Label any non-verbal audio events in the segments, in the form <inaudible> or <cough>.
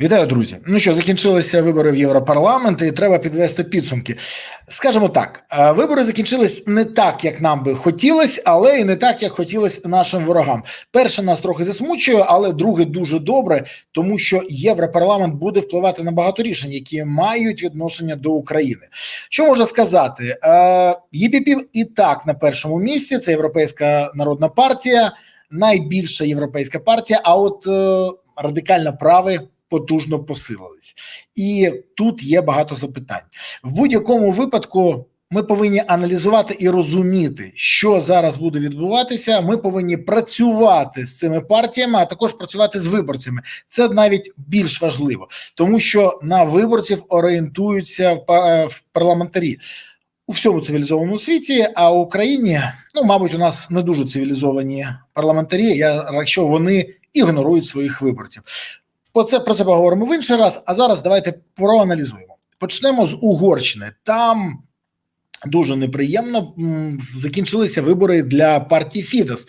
Вітаю, друзі. Ну що, закінчилися вибори в Європарламент, і треба підвести підсумки. Скажімо так, е, вибори закінчились не так, як нам би хотілося, але і не так, як хотілося нашим ворогам. Перше нас трохи засмучує, але друге дуже добре, тому що Європарламент буде впливати на багато рішень, які мають відношення до України. Що можна сказати? Е, ЄПП і так на першому місці. Це Європейська народна партія, найбільша європейська партія. А от е, радикально правий потужно посилились, і тут є багато запитань. В будь-якому випадку ми повинні аналізувати і розуміти, що зараз буде відбуватися. Ми повинні працювати з цими партіями, а також працювати з виборцями. Це навіть більш важливо, тому що на виборців орієнтуються в парламентарі. У всьому цивілізованому світі, а в Україні, ну мабуть, у нас не дуже цивілізовані парламентарі, я якщо вони ігнорують своїх виборців. Про це про це поговоримо в інший раз. А зараз давайте проаналізуємо. Почнемо з Угорщини. Там дуже неприємно закінчилися вибори для партії Фідес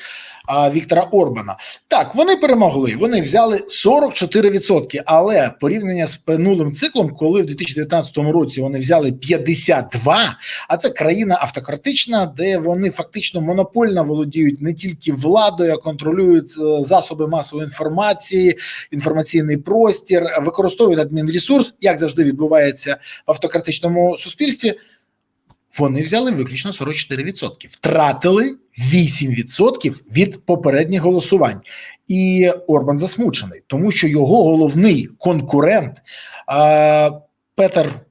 Віктора Орбана. Так, вони перемогли. Вони взяли 44%, але порівняння з минулим циклом, коли в 2019 році вони взяли 52%, а це країна автократична, де вони фактично монопольно володіють не тільки владою, а контролюють е, засоби масової інформації, інформаційний простір, використовують адмінресурс, як завжди відбувається в автократичному суспільстві. Вони взяли виключно 44%, втратили 8% від попередніх голосувань. І Орбан засмучений, тому що його головний конкурент е, Петер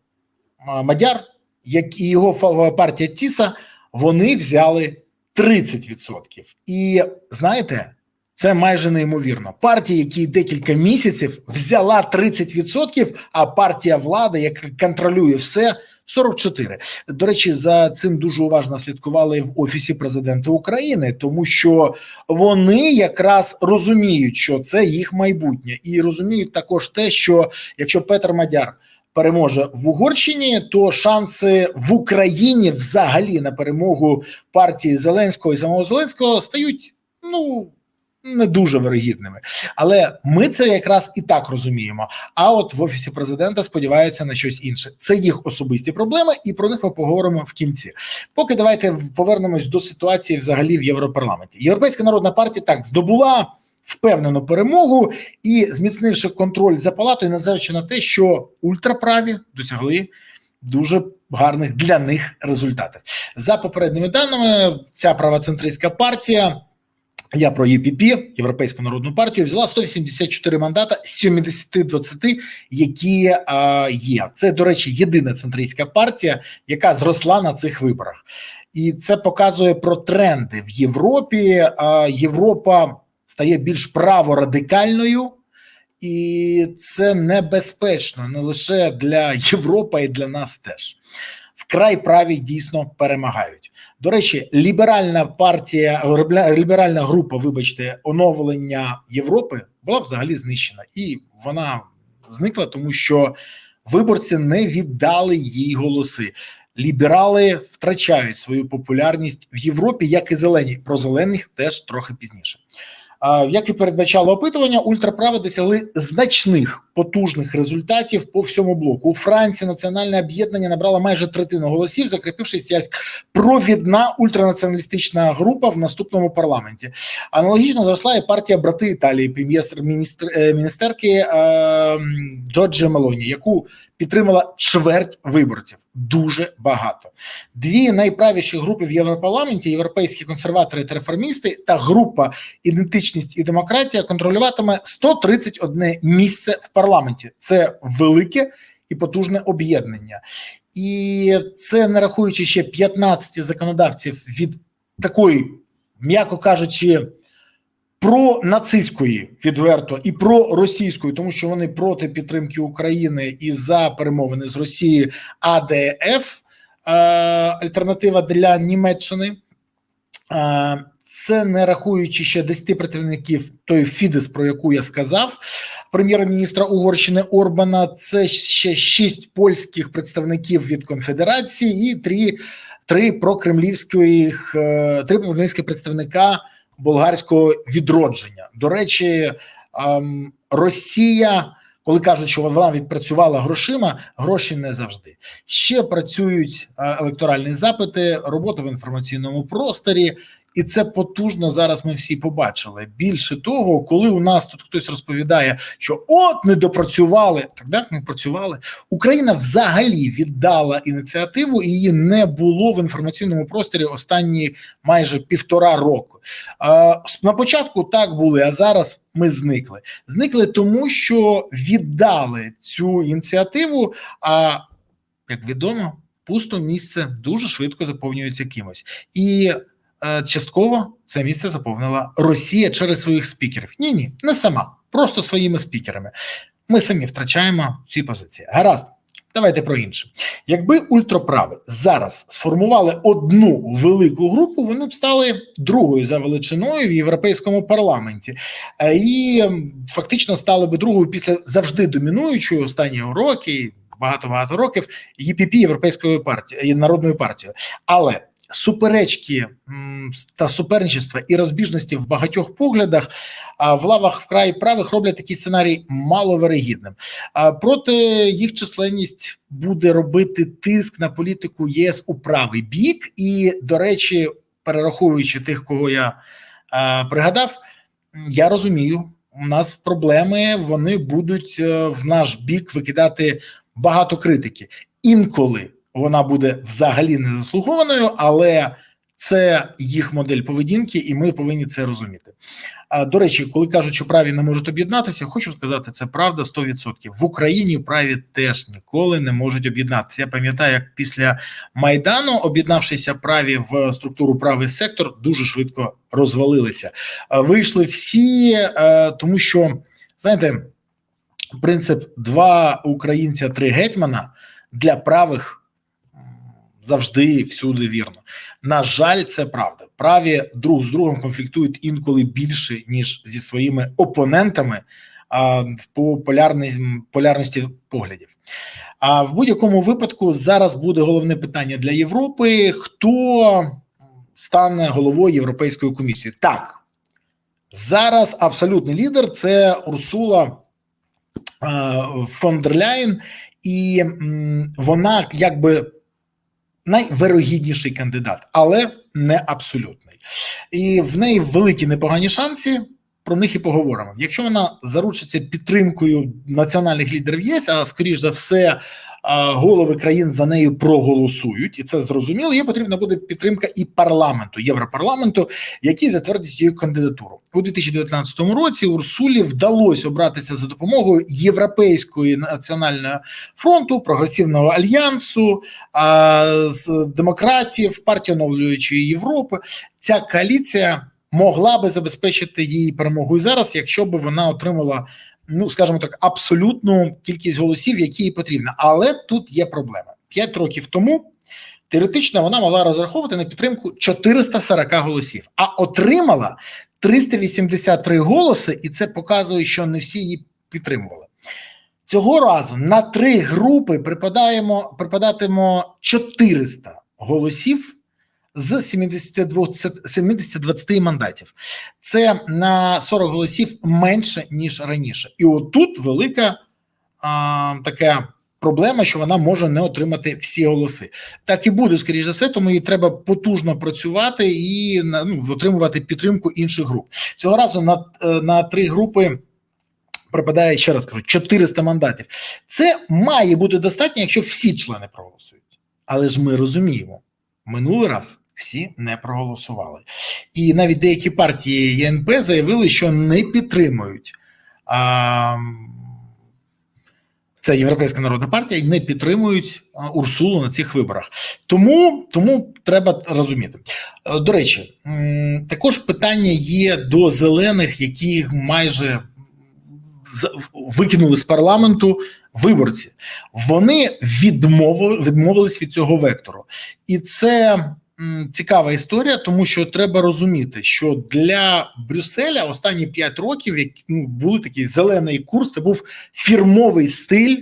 Мадяр, як і його партія Тіса, вони взяли 30%. І знаєте, це майже неймовірно. Партія, які декілька місяців взяла 30%, а партія влади, яка контролює все, 44. До речі, за цим дуже уважно слідкували в офісі президента України, тому що вони якраз розуміють, що це їх майбутнє, і розуміють також те, що якщо Петр Мадяр переможе в Угорщині, то шанси в Україні взагалі на перемогу партії Зеленського і самого Зеленського стають ну не дуже вирогідними. Але ми це якраз і так розуміємо. А от в офісі президента сподіваються на щось інше. Це їх особисті проблеми, і про них ми поговоримо в кінці. Поки давайте повернемось до ситуації взагалі в Європарламенті. Європейська народна партія так здобула впевнену перемогу і зміцнивши контроль за палатою, незважаючи на те, що ультраправі досягли. Дуже гарних для них результатів за попередніми даними. Ця правоцентристська партія я про ЄПП, Європейську народну партію, взяла 184 мандата з 70-20, які а, є. Це, до речі, єдина центристська партія, яка зросла на цих виборах. І це показує про тренди в Європі. А, Європа стає більш праворадикальною, і це небезпечно не лише для Європи, й для нас теж. Вкрай праві дійсно перемагають. До речі, ліберальна партія, ліберальна група, вибачте, оновлення Європи була взагалі знищена, і вона зникла, тому що виборці не віддали їй голоси. Ліберали втрачають свою популярність в Європі, як і зелені. Про зелених теж трохи пізніше. Як і передбачало опитування, ультраправи досягли значних потужних результатів по всьому блоку. У Франції національне об'єднання набрало майже третину голосів, закріпившись як провідна ультранаціоналістична група в наступному парламенті. Аналогічно зросла і партія брати Італії, прем'єр-міністерки е, Джорджі Мелоні, яку підтримала чверть виборців. Дуже багато. Дві найправіші групи в Європарламенті: європейські консерватори та реформісти та група ідентичність і демократія контролюватиме 131 місце в парламенті. Це велике і потужне об'єднання, і це не рахуючи ще 15 законодавців від такої, м'яко кажучи. Про нацистської відверто і про російської, тому що вони проти підтримки України і за перемовини з Росією АДФ е, альтернатива для Німеччини. Це не рахуючи ще 10 представників той Фідес, про яку я сказав, прем'єр-міністра Угорщини Орбана. Це ще шість польських представників від конфедерації і три, три прокремлівських е, три прокремлівських представника болгарського відродження. До речі, ем, Росія коли кажуть, що вона відпрацювала грошима, гроші не завжди. Ще працюють е, електоральні запити, робота в інформаційному просторі, і це потужно зараз. Ми всі побачили. Більше того, коли у нас тут хтось розповідає, що от не допрацювали, так так не працювали. Україна взагалі віддала ініціативу, і її не було в інформаційному просторі останні майже півтора року. На початку так були, а зараз ми зникли. Зникли тому, що віддали цю ініціативу. А як відомо, пусто місце дуже швидко заповнюється кимось, і частково це місце заповнила Росія через своїх спікерів. Ні, ні, не сама, просто своїми спікерами. Ми самі втрачаємо ці позиції. Гаразд. Давайте про інше. Якби ультраправи зараз сформували одну велику групу, вони б стали другою за величиною в європейському парламенті, Е, і фактично стали би другою після завжди домінуючої останні роки, багато багато років ЄПП Європейської партії народної партії. Але суперечки та суперничества і розбіжності в багатьох поглядах в лавах вкрай правих роблять такий сценарій маловирогідним. А проте їх численність буде робити тиск на політику ЄС у правий бік, і, до речі, перераховуючи тих, кого я пригадав, я розумію, у нас проблеми вони будуть е, в наш бік викидати багато критики. Інколи вона буде взагалі не заслугованою, але це їх модель поведінки, і ми повинні це розуміти. До речі, коли кажуть, що праві не можуть об'єднатися, хочу сказати, це правда 100%. В Україні праві теж ніколи не можуть об'єднатися. Я пам'ятаю, як після майдану, об'єднавшися праві в структуру правий сектор, дуже швидко розвалилися. Вийшли всі, е, тому що знаєте, принцип два українця, три гетьмана для правих завжди всюди вірно. На жаль, це правда. Праві друг з другом конфліктують інколи більше ніж зі своїми опонентами а, по полярність, полярності поглядів. А в будь-якому випадку зараз буде головне питання для Європи: хто стане головою Європейської комісії? Так зараз абсолютний лідер це Урсула е, фон дер Ляєн, і вона якби найвирогідніший кандидат, але не абсолютний. І в неї великі непогані шанси. Про них і поговоримо. Якщо вона заручиться підтримкою національних лідерів ЄС, а скоріш за все, голови країн за нею проголосують, і це зрозуміло. Є потрібна буде підтримка і парламенту, європарламенту, який затвердить її кандидатуру у 2019 році. Урсулі вдалося обратися за допомогою Європейської національного фронту, прогресивного альянсу, з демократів, партії оновлюючої Європи. Ця коаліція могла би забезпечити її перемогу і зараз, якщо б вона отримала, ну скажімо так, абсолютну кількість голосів, які їй потрібно. Але тут є проблема: п'ять років тому. Теоретично вона могла розраховувати на підтримку 440 голосів, а отримала 383 голоси, і це показує, що не всі її підтримували. Цього разу на три групи припадаємо, припадатимо 400 голосів з 72, 70 мандатів. Це на 40 голосів менше ніж раніше, і отут велика а, така проблема, що вона може не отримати всі голоси. Так і буде скоріш за все, тому їй треба потужно працювати і ну, отримувати підтримку інших груп. Цього разу на, на три групи. Припадає ще раз кажу 400 мандатів. Це має бути достатньо, якщо всі члени проголосують. Але ж ми розуміємо, минулий раз всі не проголосували, і навіть деякі партії ЄНП заявили, що не підтримують. А, це Європейська народна партія не підтримують Урсулу на цих виборах. Тому тому треба розуміти. Е, До речі, також питання є до зелених, які майже викинули з парламенту виборці. Вони відмовили, відмовились від цього вектору, і це цікава історія, тому що треба розуміти, що для Брюсселя останні 5 років як, ну, були такий зелений курс, це був фірмовий стиль.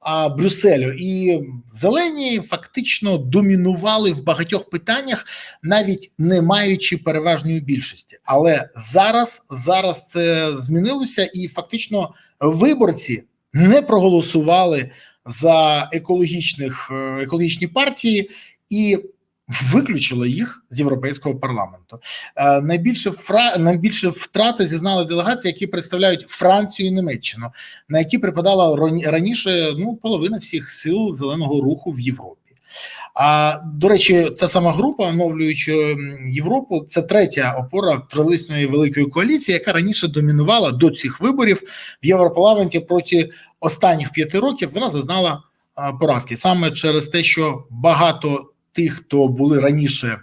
А Брюсселю і зелені фактично домінували в багатьох питаннях, навіть не маючи переважної більшості. Але зараз зараз це змінилося, і фактично виборці не проголосували за екологічних е, екологічні партії і виключили їх з європейського парламенту. Е, Найбільше фра найбільше втрати зізнали делегації, які представляють Францію і Німеччину, на які припадала раніше ну половина всіх сил зеленого руху в Європі. А до речі, ця сама група, оновлюючи Європу, це третя опора трилисної великої коаліції, яка раніше домінувала до цих виборів в Європарламенті проти останніх п'яти років. Вона зазнала поразки саме через те, що багато тих, хто були раніше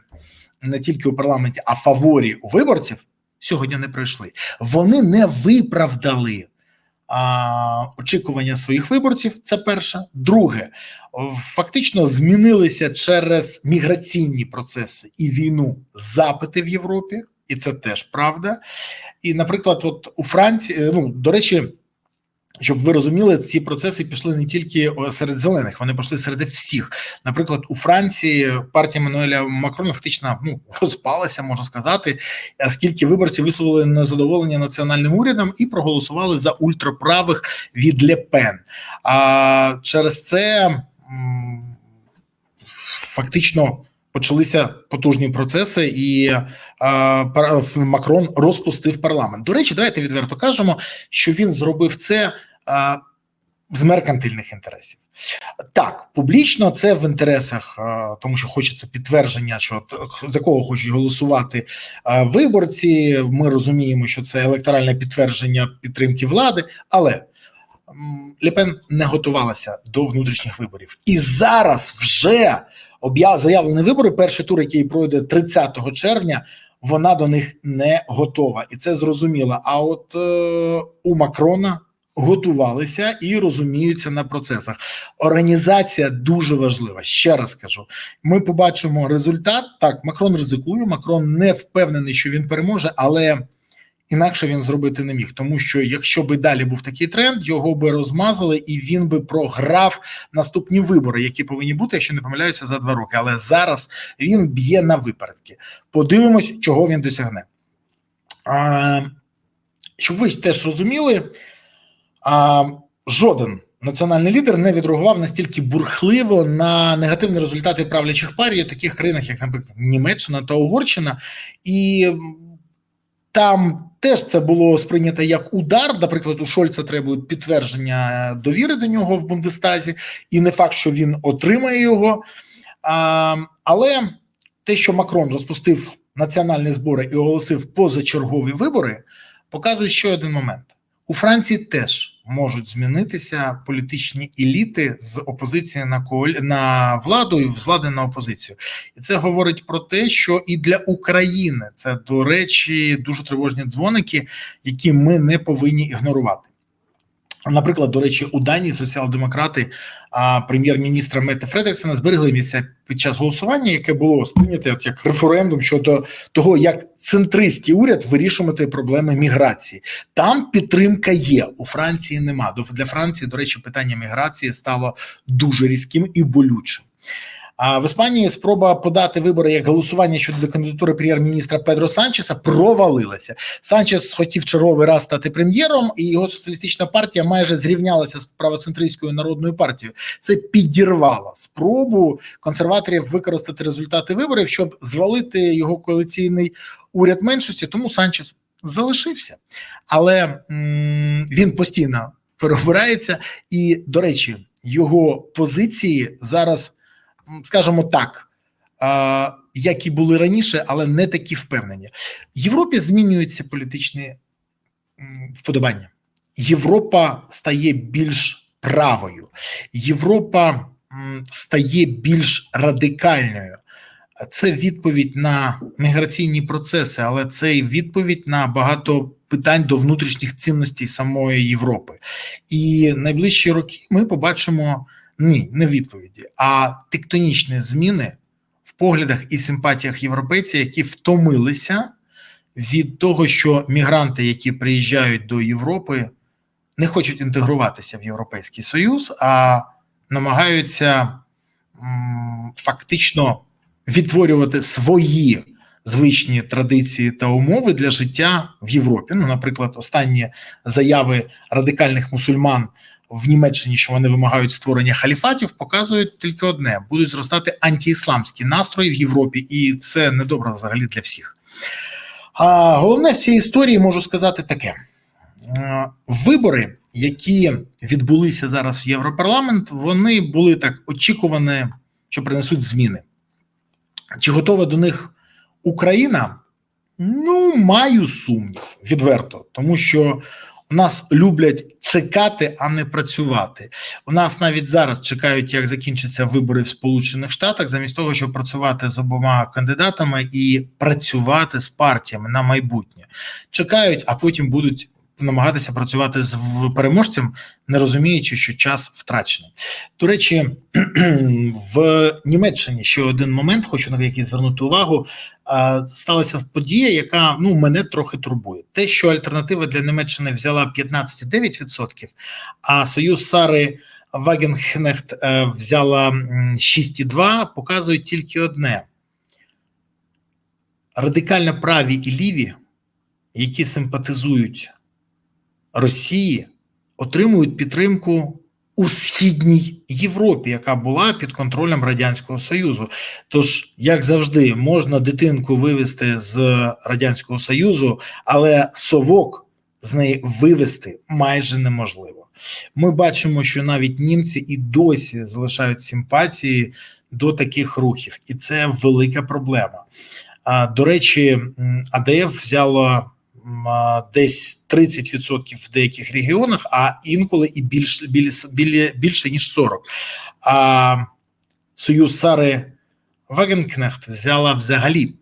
не тільки у парламенті, а фаворі виборців, сьогодні не прийшли. Вони не виправдали а, очікування своїх виборців. Це перше. Друге, фактично змінилися через міграційні процеси і війну запити в Європі, і це теж правда. І, наприклад, от у Франції, е, ну до речі. Щоб ви розуміли, ці процеси пішли не тільки серед зелених, вони пішли серед всіх. Наприклад, у Франції партія Мануеля Макрона фактично ну розпалася, можна сказати, е, скільки виборців висловили незадоволення національним урядом і проголосували за ультраправих від Лепен. А через це фактично. Почалися потужні процеси, і е, Макрон розпустив парламент. До речі, давайте відверто кажемо, що він зробив це з меркантильних інтересів. Так, публічно це в інтересах, тому що хочеться підтвердження, що за кого хочуть голосувати виборці. Ми розуміємо, що це електоральне підтвердження підтримки влади, але м, Лепен не готувалася до внутрішніх виборів, і зараз вже заявлені вибори. Перший тур, який пройде 30 червня. Вона до них не готова, і це зрозуміло. А от е, у Макрона готувалися і розуміються на процесах. Організація дуже важлива. Ще раз кажу: ми побачимо результат. Так, Макрон ризикує. Макрон не впевнений, що він переможе, але інакше він зробити не міг. Тому що якщо би далі був такий тренд, його би розмазали, і він би програв наступні вибори, які повинні бути, якщо не помиляюся, за два роки. Але зараз він б'є на випередки. Подивимось, чого він досягне. А, щоб ви теж розуміли, а, жоден національний лідер не відреагував настільки бурхливо на негативні результати правлячих партій у таких країнах, як, наприклад, Німеччина та Угорщина, і там теж це було сприйнято як удар. Наприклад, у Шольца требують підтвердження довіри до нього в Бундестазі, і не факт, що він отримає його. А, але те, що Макрон розпустив національні збори і оголосив позачергові вибори, показує ще один момент: у Франції теж можуть змінитися політичні еліти з опозиції на коалі... на владу і з влади на опозицію, і це говорить про те, що і для України це до речі дуже тривожні дзвоники, які ми не повинні ігнорувати. Наприклад, до речі, у Данії соціал-демократи а, прем'єр-міністра Мете Фредерсона зберегли місця під час голосування, яке було сприйняте от як референдум щодо того, як центристський уряд вирішувати проблеми міграції. Там підтримка є. У Франції нема. Для Франції, до речі, питання міграції стало дуже різким і болючим. А в Іспанії спроба подати вибори як голосування щодо кандидатури прем'єр-міністра Педро Санчеса провалилася. Санчес хотів черговий раз стати прем'єром, і його соціалістична партія майже зрівнялася з правоцентристською народною партією. Це підірвало спробу консерваторів використати результати виборів, щоб звалити його коаліційний уряд меншості. Тому Санчес залишився, але м- він постійно переобирається. І, до речі, його позиції зараз скажімо так, як і були раніше, але не такі впевнені. В Європі змінюються політичні вподобання. Європа стає більш правою, Європа стає більш радикальною. Це відповідь на міграційні процеси, але це і відповідь на багато питань до внутрішніх цінностей самої Європи. І найближчі роки ми побачимо ні, не відповіді, а тектонічні зміни в поглядах і симпатіях європейців, які втомилися від того, що мігранти, які приїжджають до Європи, не хочуть інтегруватися в Європейський Союз, а намагаються м, фактично відтворювати свої звичні традиції та умови для життя в Європі. Ну, наприклад, останні заяви радикальних мусульман в Німеччині, що вони вимагають створення халіфатів, показують тільки одне: будуть зростати антиісламські настрої в Європі, і це недобре взагалі для всіх. А головне в цій історії можу сказати таке: вибори, які відбулися зараз в Європарламент, вони були так очікувані, що принесуть зміни. Чи готова до них Україна? Ну, маю сумнів відверто, тому що нас люблять чекати, а не працювати. У нас навіть зараз чекають, як закінчаться вибори в Сполучених Штатах, замість того, щоб працювати з обома кандидатами і працювати з партіями на майбутнє. Чекають, а потім будуть намагатися працювати з переможцем, не розуміючи, що час втрачений. До речі, <clears throat> в Німеччині ще один момент, хочу на який звернути увагу. Сталася подія, яка ну мене трохи турбує. Те, що альтернатива для Німеччини взяла 15,9%, а союз Сари Вагенхнехт е, взяла 6,2%, показує тільки одне: радикально праві і ліві, які симпатизують Росії отримують підтримку у східній Європі, яка була під контролем радянського союзу. Тож, як завжди, можна дитинку вивести з радянського союзу, але совок з неї вивести майже неможливо. Ми бачимо, що навіть німці і досі залишають симпатії до таких рухів, і це велика проблема. А до речі, АДФ взяло десь 30% в деяких регіонах, а інколи і більше більше, більше ніж 40%. А Союз Сари Вагенкнехт взяла взагалі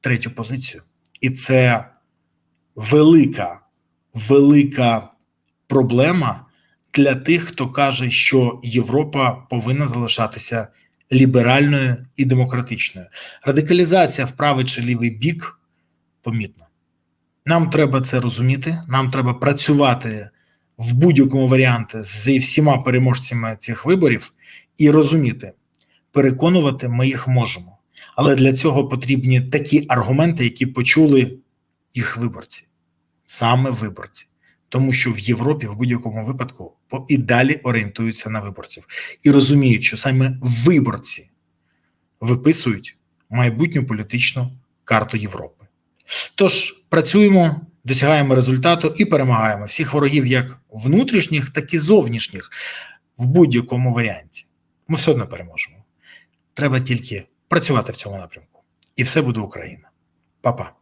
третю позицію, і це велика, велика проблема для тих, хто каже, що Європа повинна залишатися ліберальною і демократичною. Радикалізація в правий чи лівий бік помітна. Нам треба це розуміти. Нам треба працювати в будь-якому варіанті з всіма переможцями цих виборів і розуміти, переконувати ми їх можемо. Але для цього потрібні такі аргументи, які почули їх виборці, саме виборці, тому що в Європі в будь-якому випадку і далі орієнтуються на виборців і розуміють, що саме виборці виписують майбутню політичну карту Європи. Тож працюємо, досягаємо результату і перемагаємо всіх ворогів, як внутрішніх, так і зовнішніх в будь-якому варіанті. Ми все одно переможемо. Треба тільки працювати в цьому напрямку, і все буде Україна. Па-па.